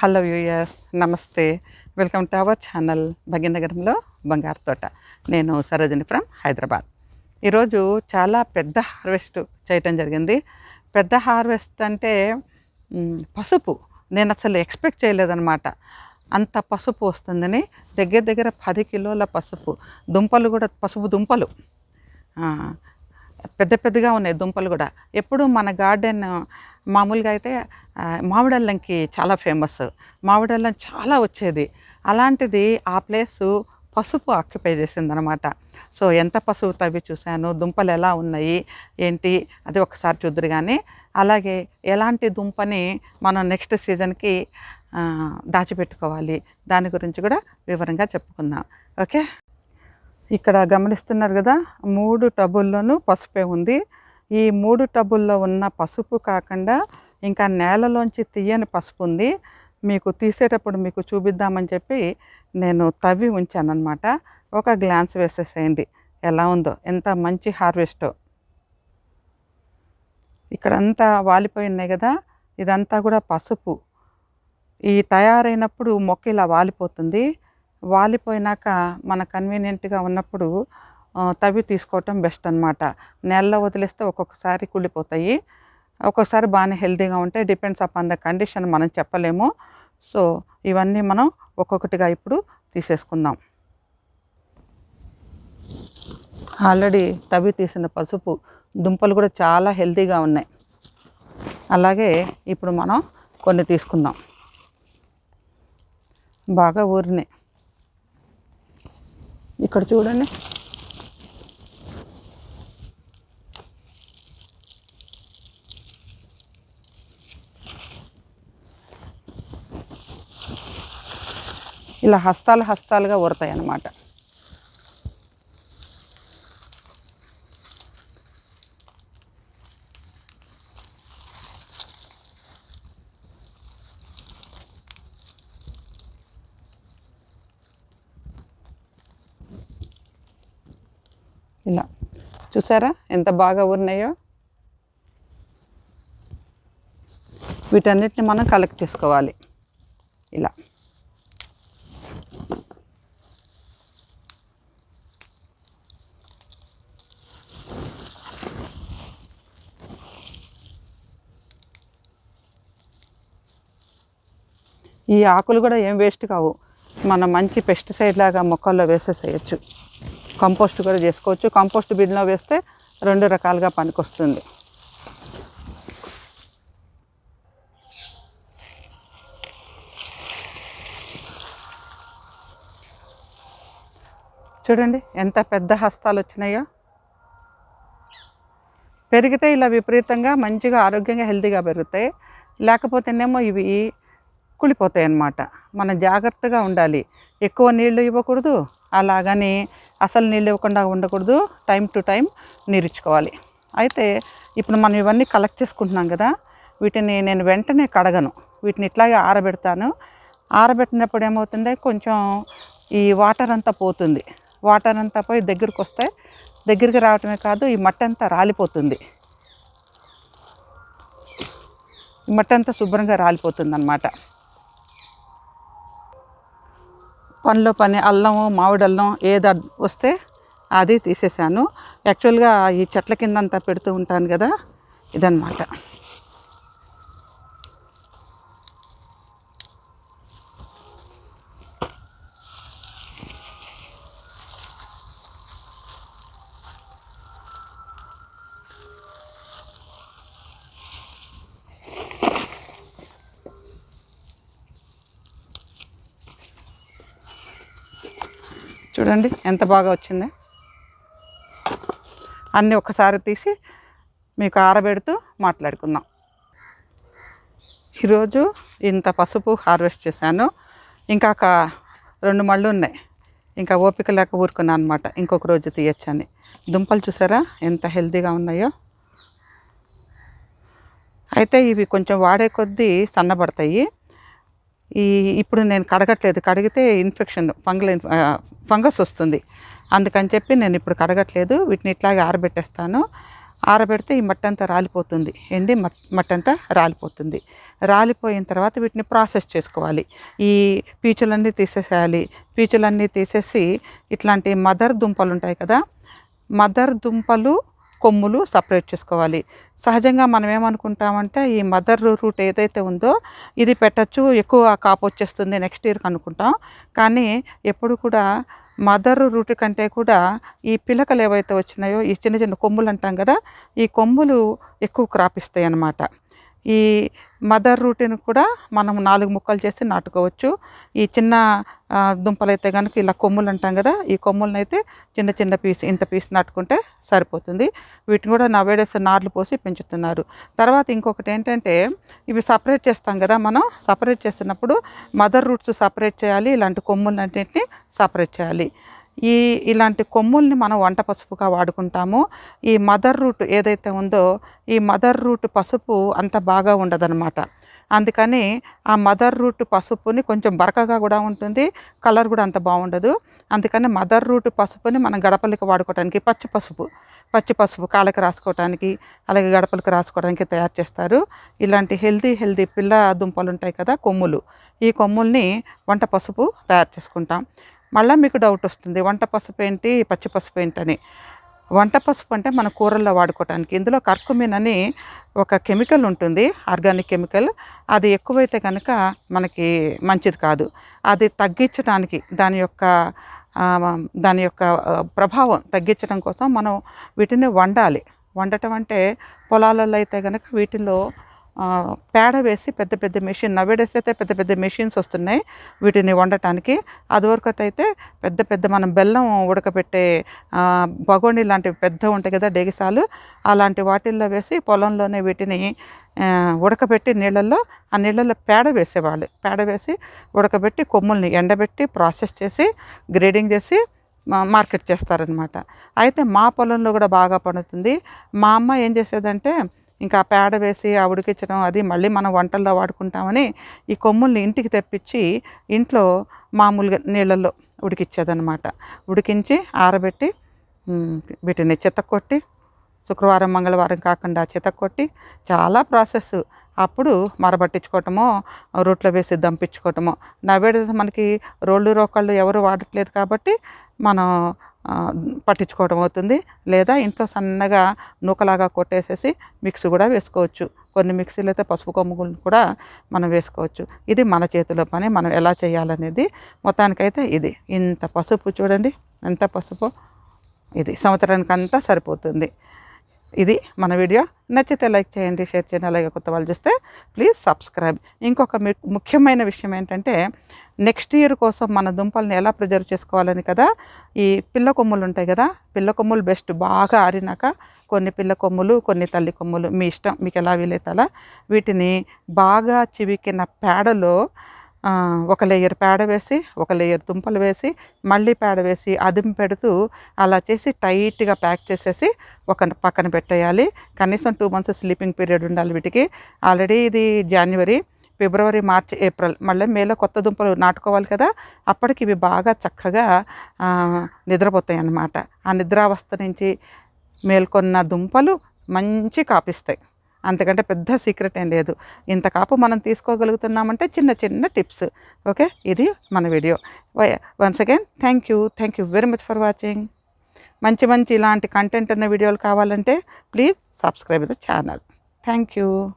Hello viewers నమస్తే. Welcome to our channel భాగ్యనగరంలో బంగారు తోట. నేను సరోజిని ఫ్రమ్ హైదరాబాద్. ఈరోజు చాలా పెద్ద హార్వెస్ట్ చేయటం జరిగింది. పెద్ద హార్వెస్ట్ అంటే పసుపు. నేను అసలు ఎక్స్పెక్ట్ చేయలేదన్నమాట. అంత పసుపు వస్తుందని దగ్గర దగ్గర పది కిలోల పసుపు. దుంపలు కూడా పసుపు దుంపలు. పెద్ద పెద్దగా ఉన్నాయి దుంపలు కూడా. ఎప్పుడు మన గార్డెన్ మామూలుగా అయితే మామిడల్లంకి చాలా ఫేమస్. మామిడల్లం చాలా వచ్చేది. అలాంటిది ఆ ప్లేసు పసుపు ఆక్యుపై చేసిందనమాట. సో ఎంత పసుపు తవ్వి చూశాను దుంపలు ఎలా ఉన్నాయి ఏంటి అది ఒకసారి చూద్దరు కానీ అలాగే ఎలాంటి దుంపని మనం నెక్స్ట్ సీజన్కి దాచిపెట్టుకోవాలి దాని గురించి కూడా వివరంగా చెప్పుకుందాం. ఓకే? ఇక్కడ గమనిస్తున్నారు కదా మూడు టబుల్లోనూ పసుపే ఉంది. ఈ మూడు టబుల్లో ఉన్న పసుపు కాకుండా ఇంకా నేలలోంచి తీయని పసుపు ఉంది మీకు తీసేటప్పుడు మీకు చూపిద్దామని చెప్పి నేను తవ్వి ఉంచానన్నమాట. ఒక గ్లాన్స్ వేసేసేయండి. ఎలా ఉందో ఎంత మంచి హార్వెస్ట్. ఇక్కడంతా వాలిపోయినాయి కదా ఇదంతా కూడా పసుపు. ఈ తయారైనప్పుడు మొక్క ఇలా వాలిపోతుంది. వాలిపోయినాక మన కన్వీనియంట్గా ఉన్నప్పుడు తవ్వి తీసుకోవటం బెస్ట్ అనమాట నెలలో వదిలేస్తే ఒక్కొక్కసారి కుళ్ళిపోతాయి. ఒక్కొక్కసారి బాగానే హెల్తీగా ఉంటాయి డిపెండ్స్ అపాన్ ద కండిషన్ మనం చెప్పలేము. సో ఇవన్నీ మనం ఒక్కొక్కటిగా ఇప్పుడు తీసేసుకుందాం. ఆల్రెడీ తవ్వి తీసిన పసుపు దుంపలు కూడా చాలా హెల్తీగా ఉన్నాయి. అలాగే ఇప్పుడు మనం కొన్ని తీసుకుందాం. బాగా ఊరినాయి ఇక్కడ చూడండి. ఇలా హస్తాలు హస్తాలుగా ఊరతాయి అన్నమాట. ఇలా. చూసారా? ఎంత బాగా ఊరినాయో? వీటన్నిటిని మనం కలెక్ట్ చేసుకోవాలి. ఇలా. ఈ ఆకులు కూడా ఏం వేస్ట్ కావు. మనం మంచి పెస్టిసైడ్ లాగా మొక్కల్లో వేసేసేయచ్చు. కంపోస్ట్ కూడా చేసుకోవచ్చు. కంపోస్ట్ బిడ్లో వేస్తే రెండు రకాలుగా పనికొస్తుంది. చూడండి ఎంత పెద్ద హస్తాలు వచ్చినాయో పెరిగితే ఇలా విపరీతంగా మంచిగా ఆరోగ్యంగా హెల్తీగా పెరుగుతాయి. లేకపోతేనేమో ఇవి కుళ్ళిపోతాయి అన్నమాట మనం జాగ్రత్తగా ఉండాలి. ఎక్కువ నీళ్ళు ఇవ్వకూడదు. అలాగని అసలు నీళ్ళు ఇవ్వకుండా ఉండకూడదు. టైం టు టైం నీరుచ్చుకోవాలి అయితే ఇప్పుడు మనం ఇవన్నీ కలెక్ట్ చేసుకుంటున్నాం కదా వీటిని నేను వెంటనే కడగను. వీటిని ఇట్లాగే ఆరబెడతాను. ఆరబెట్టినప్పుడు ఏమవుతుంది? కొంచెం ఈ వాటర్ అంతా పోతుంది. వాటర్ అంతా పోయి దగ్గరికి వస్తే దగ్గరికి రావటమే కాదు ఈ మట్టి అంతా రాలిపోతుంది. ఈ మట్టి అంతా శుభ్రంగా రాలిపోతుంది అన్నమాట పనిలో పని అల్లము మామిడి అల్లం ఏది వస్తే అది తీసేసాను. యాక్చువల్గా ఈ చెట్ల కింద అంతా పెడుతూ ఉంటాను కదా ఇదనమాట చూడండి ఎంత బాగా వచ్చింది. అన్నీ ఒక్కసారి తీసి మీకు ఆరబెడుతూ మాట్లాడుకుందాం. ఈరోజు ఇంత పసుపు హార్వెస్ట్ చేశాను. ఇంకా ఒక రెండు మళ్ళు ఉన్నాయి. ఇంకా ఓపిక లేక ఊరుకున్నాను అనమాట ఇంకొక రోజు తీయచ్చని. దుంపలు చూసారా? ఎంత హెల్తీగా ఉన్నాయో. అయితే ఇవి కొంచెం వాడే కొద్దీ సన్నబడతాయి. ఈ ఇప్పుడు నేను కడగట్లేదు. కడిగితే ఇన్ఫెక్షన్ ఫంగల్ ఫంగస్ వస్తుంది. అందుకని చెప్పి నేను ఇప్పుడు కడగట్లేదు. వీటిని ఇట్లాగే ఆరబెట్టేస్తాను. ఆరబెడితే ఈ మట్టి అంతా రాలిపోతుంది. ఎండి మట్- మట్టి అంతా రాలిపోతుంది. రాలిపోయిన తర్వాత వీటిని ప్రాసెస్ చేసుకోవాలి. ఈ పీచులన్నీ తీసేసేయాలి. పీచులన్నీ తీసేసి ఇట్లాంటి మదర్ దుంపలు ఉంటాయి కదా మదర్ దుంపలు కొమ్ములు సపరేట్ చేసుకోవాలి. సహజంగా మనం ఏమనుకుంటామంటే ఈ మదర్ రూట్ ఏదైతే ఉందో ఇది పెట్టచ్చు ఎక్కువ కాపు వచ్చేస్తుంది నెక్స్ట్ ఇయర్కి అనుకుంటాం. కానీ ఎప్పుడు కూడా మదర్ రూట్ కంటే కూడా ఈ పిలకలు ఏవైతే వచ్చినాయో ఈ చిన్న చిన్న కొమ్ములు అంటాం కదా ఈ కొమ్ములు ఎక్కువ క్రాప్ ఇస్తాయి అన్నమాట ఈ మదర్ రూట్ని కూడా మనం నాలుగు ముక్కలు చేసి నాటుకోవచ్చు. ఈ చిన్న దుంపలు అయితే కనుక ఇలా కొమ్ములు అంటాం కదా ఈ కొమ్ములను అయితే చిన్న చిన్న పీస్ ఇంత పీస్ నాటుకుంటే సరిపోతుంది. వీటిని కూడా నవేడేస్ నార్లు పోసి పెంచుతున్నారు. తర్వాత ఇంకొకటి ఏంటంటే ఇవి సపరేట్ చేస్తాం కదా మనం సపరేట్ చేసినప్పుడు మదర్ రూట్స్ సపరేట్ చేయాలి ఇలాంటి కొమ్ములన్నింటినీ సపరేట్ చేయాలి. ఈ ఇలాంటి కొమ్ముల్ని మనం వంట పసుపుగా వాడుకుంటాము. ఈ మదర్ రూట్ ఏదైతే ఉందో ఈ మదర్ రూట్ పసుపు అంత బాగా ఉండదన్నమాట. అందుకని ఆ మదర్ రూట్ పసుపుని కొంచెం బరకగా కూడా ఉంటుంది కలర్ కూడా అంత బాగుండదు. అందుకని మదర్ రూట్ పసుపుని మనం గడపలకి వాడుకోవడానికి పచ్చి పసుపు పచ్చి పసుపు కాళ్ళకి రాసుకోవడానికి అలాగే గడపలకు రాసుకోవడానికి తయారు చేస్తారు. ఇలాంటి హెల్దీ హెల్దీ పిల్ల దుంపలు ఉంటాయి కదా కొమ్ములు. ఈ కొమ్ముల్ని వంట పసుపు తయారు చేసుకుంటాం. మళ్ళీ మీకు డౌట్ వస్తుంది. వంట పసుపు ఏంటి? పచ్చి పసుపు ఏంటని. వంట పసుపు అంటే మన కూరల్లో వాడుకోవటానికి. ఇందులో కర్కుమిన్ అని ఒక కెమికల్ ఉంటుంది. Organic chemical. అది ఎక్కువైతే కనుక మనకి మంచిది కాదు. అది తగ్గించడానికి దాని యొక్క దాని యొక్క ప్రభావం తగ్గించడం కోసం మనం వీటిని వండాలి. వండటం అంటే పొలాలలో అయితే కనుక వీటిలో పేడ వేసి పెద్ద పెద్ద మెషిన్ నవేడేస్ అయితే పెద్ద పెద్ద మెషిన్స్ వస్తున్నాయి. వీటిని వండటానికి అదివరకు అయితే పెద్ద పెద్ద మనం బెల్లం ఉడకబెట్టే బగోని లాంటివి పెద్ద ఉంటాయి కదా డెగిసాలు అలాంటి వాటిల్లో వేసి పొలంలోనే వీటిని ఉడకబెట్టి నీళ్ళల్లో ఆ నీళ్ళల్లో పేడ వేసేవాళ్ళు. పేడ వేసి ఉడకబెట్టి కొమ్ముల్ని ఎండబెట్టి ప్రాసెస్ చేసి గ్రేడింగ్ చేసి మా- మార్కెట్ చేస్తారనమాట అయితే మా పొలంలో కూడా బాగా పండుతుంది. మా అమ్మ ఏం చేసేదంటే ఇంకా పేడ వేసి ఆ ఉడికించడం అది మళ్ళీ మనం వంటల్లో వాడుకుంటామని ఈ కొమ్ముల్ని ఇంటికి తెప్పించి ఇంట్లో మామూలుగా నీళ్ళల్లో ఉడికిచ్చేదనమాట ఉడికించి ఆరబెట్టి వీటిని చితక్కొట్టి శుక్రవారం మంగళవారం కాకుండా చితక్కొట్టి చాలా ప్రాసెస్. అప్పుడు మరబట్టించుకోవటమో రోట్లో వేసి దంపించుకోవటమో. నవేడ మనకి రోళ్ళు రోకళ్ళు ఎవరు వాడట్లేదు కాబట్టి మనం పట్టించుకోవడం అవుతుంది. లేదా ఇంట్లో సన్నగా నూకలాగా కొట్టేసేసి మిక్స్ కూడా వేసుకోవచ్చు. కొన్ని మిక్సీలు అయితే పసుపు కొమ్ములు కూడా మనం వేసుకోవచ్చు. ఇది మన చేతిలో పని మనం ఎలా చేయాలనేది మొత్తానికైతే ఇది. ఇంత పసుపు చూడండి ఎంత పసుపు ఇది. సంవత్సరానికి అంతా సరిపోతుంది. ఇది మన వీడియో. నచ్చితే లైక్ చేయండి షేర్ చేయండి. అలాగే కొత్త వాళ్ళు చూస్తే ప్లీజ్ సబ్స్క్రైబ్. ఇంకొక ముఖ్యమైన విషయం ఏంటంటే నెక్స్ట్ ఇయర్ కోసం మన దుంపల్ని ఎలా ప్రిజర్వ్ చేసుకోవాలని కదా ఈ పిల్ల కొమ్ములు ఉంటాయి కదా పిల్ల కొమ్ములు బెస్ట్ బాగా ఆరినాక కొన్ని పిల్ల కొమ్ములు కొన్ని తల్లి కొమ్ములు మీ ఇష్టం మీకు ఎలా వీలైతే అలా వీటిని బాగా చివికిన పేడలో ఒక లేయర్ పేడ వేసి ఒక లేయర్ దుంపలు వేసి మళ్ళీ పేడ వేసి అదిమి పెడుతూ అలా చేసి టైట్గా ప్యాక్ చేసేసి ఒక పక్కన పెట్టేయాలి. కనీసం టూ మంత్స్ స్లీపింగ్ పీరియడ్ ఉండాలి వీటికి. ఆల్రెడీ ఇది జనవరి ఫిబ్రవరి మార్చ్ ఏప్రిల్ మళ్ళీ మేలో కొత్త దుంపలు నాటుకోవాలి కదా అప్పటికి ఇవి బాగా చక్కగా నిద్రపోతాయి అన్నమాట ఆ నిద్రావస్థ నుంచి మేల్కొన్న దుంపలు మంచి కాపిస్తాయి. అంతకంటే పెద్ద సీక్రెట్ ఏం లేదు. ఇంత కాపు మనం తీసుకోగలుగుతున్నామంటే చిన్న చిన్న టిప్స్. ఓకే? ఇది మన video. Once again thank you. Thank you very much for watching. మంచి మంచి ఇలాంటి కంటెంట్ ఉన్న వీడియోలు కావాలంటే please subscribe the channel. Thank you.